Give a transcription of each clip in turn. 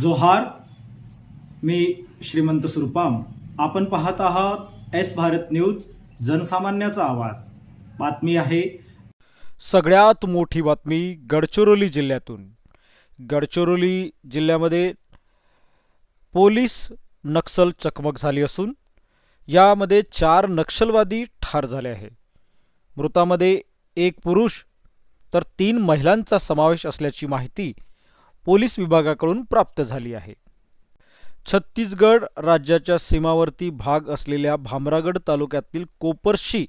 जोहार मी श्रीमंत सुरपाम. आपण पाहत आहात एस भारत न्यूज जनसामान्याचा आवाज. बातमी आहे. सगळ्यात मोठी बातमी गडचिरोली जिल्ह्यातून. गडचिरोली जिल्ह्यामध्ये पोलीस नक्षल चकमक झाली असून यामध्ये चार नक्षलवादी ठार झाले आहे मृतामध्ये एक पुरुष तर तीन महिलांचा समावेश असल्याची माहिती पोलीस विभागाकडून प्राप्त झाली आहे. छत्तीसगड राज्याच्या सीमावर्ती भाग असलेल्या भामरागड तालुक्यातील कोपरशी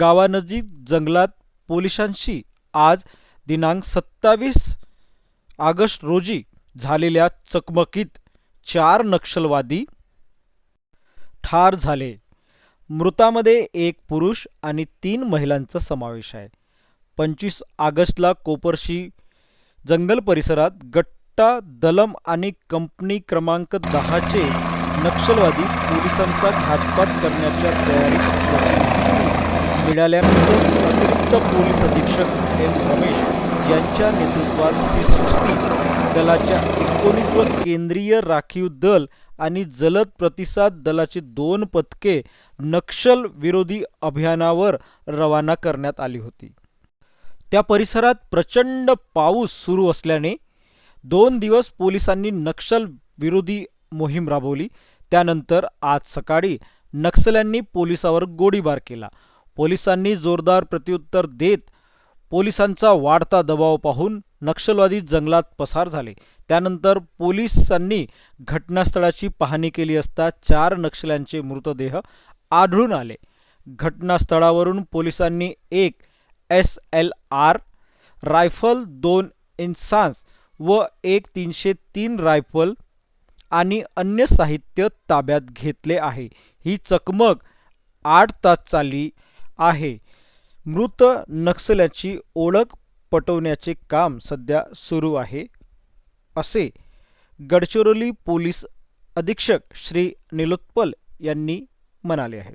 गावानजीक जंगलात पोलिसांशी आज दिनांक सत्तावीस ऑगस्ट रोजी झालेल्या चकमकीत चार नक्षलवादी ठार झाले. मृतामध्ये एक पुरुष आणि तीन महिलांचा समावेश आहे. पंचवीस ऑगस्टला कोपरशी जंगल परिसरात गट्टा दलम आणि कंपनी क्रमांक दहाचे नक्षलवादी पोलिसांचा घातपात करण्याच्या तयारीत मिळाल्यानंतर अतिरिक्त पोलीस अधीक्षक एम रमेश यांच्या नेतृत्वात सी सिक्स्टी दलाच्या एकोणीसवर केंद्रीय राखीव दल आणि जलद प्रतिसाद दलाची दोन पथके नक्षल विरोधी अभियानावर रवाना करण्यात आली होती. त्या परिसरात प्रचंड पाऊस सुरू असल्याने दोन दिवस पोलिसांनी नक्षल विरोधी मोहीम राबवली. त्यानंतर आज सकाळी नक्षल्यांनी पोलिसावर गोळीबार केला. पोलिसांनी जोरदार प्रत्युत्तर देत पोलिसांचा वाढता दबाव पाहून नक्षलवादी जंगलात पसार झाले. त्यानंतर पोलिसांनी घटनास्थळाची पाहणी केली असता चार नक्षल्यांचे मृतदेह आढळून आले. घटनास्थळावरून पोलिसांनी एक एस एल आर रायफल दोन इन्सान्स व एक तीनशे तीन रायफल आणि अन्य साहित्य ताब्यात घेतले आहे. ही चकमक आठ तास चालली आहे. मृत नक्षल्याची ओळख पटवण्याचे काम सध्या सुरू आहे असे गडचिरोली पोलीस अधीक्षक श्री निलोत्पल यांनी म्हणाले आहे.